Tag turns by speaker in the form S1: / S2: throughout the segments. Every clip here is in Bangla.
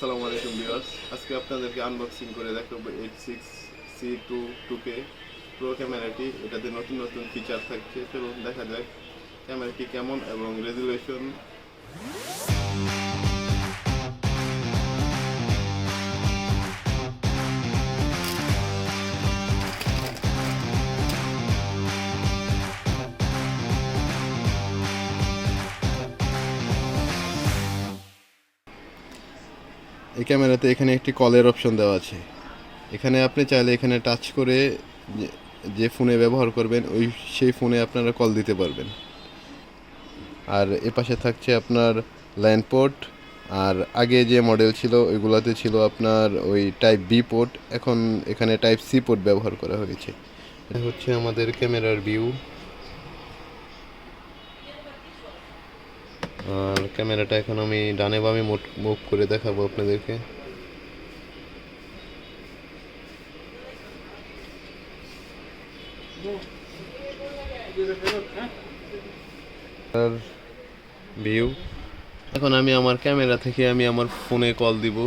S1: আসসালামু আলাইকুম ভিউয়ার্স। আজকে আপনাদেরকে আনবক্সিং করে দেখাবো eight six C two two K pro ক্যামেরাটি এটাতে নতুন নতুন ফিচার থাকছে। চলুন দেখা যাক ক্যামেরাটি কেমন এবং রেজুলেশন এই ক্যামেরাতে এখানে একটি কলের অপশন দেওয়া আছে। এখানে আপনি চাইলে এখানে টাচ করে যে- ফোনে ব্যবহার করবেন, ওই সেই ফোনে আপনারা কল দিতে পারবেন। আর এ পাশে থাকছে আপনার ল্যান্ড পোর্ট আর আগে যে মডেল ছিল, ওইগুলোতে ছিল আপনার ওই টাইপ বি পোর্ট এখন এখানে টাইপ সি পোর্ট ব্যবহার করা হয়েছে। এটা হচ্ছে আমাদের ক্যামেরার ভিউ আর ক্যামেরাটা এখন আমি ডানে বামে মুভ করে দেখাবো আপনাদেরকে। আর ভিউ এখন আমি আমার ক্যামেরা থেকে আমি আমার ফোনে কল দিব।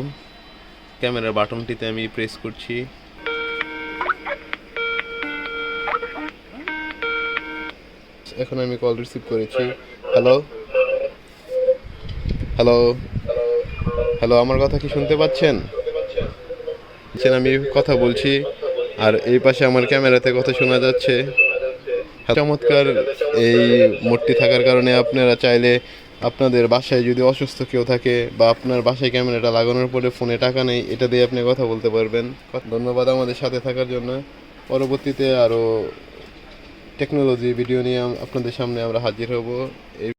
S1: ক্যামেরার বাটনটিতে আমি প্রেস করছি। এখন আমি কল রিসিভ করেছি। হ্যালো হ্যালো হ্যালো আমার কথা কি শুনতে পাচ্ছেন? আমি কথা বলছি, আর এই পাশে আমার ক্যামেরাতে কথা শোনা যাচ্ছে। চমৎকার এই মোডটি থাকার কারণে আপনারা চাইলে আপনাদের বাসায় যদি অসুস্থ কেউ থাকে বা আপনার বাসায় ক্যামেরাটা লাগানোর পরে ফোনে টাকা নেই, এটা দিয়ে আপনি কথা বলতে পারবেন। ধন্যবাদ আমাদের সাথে থাকার জন্য। পরবর্তীতে আরও টেকনোলজি ভিডিও নিয়ে আপনাদের সামনে আমরা হাজির হব। এই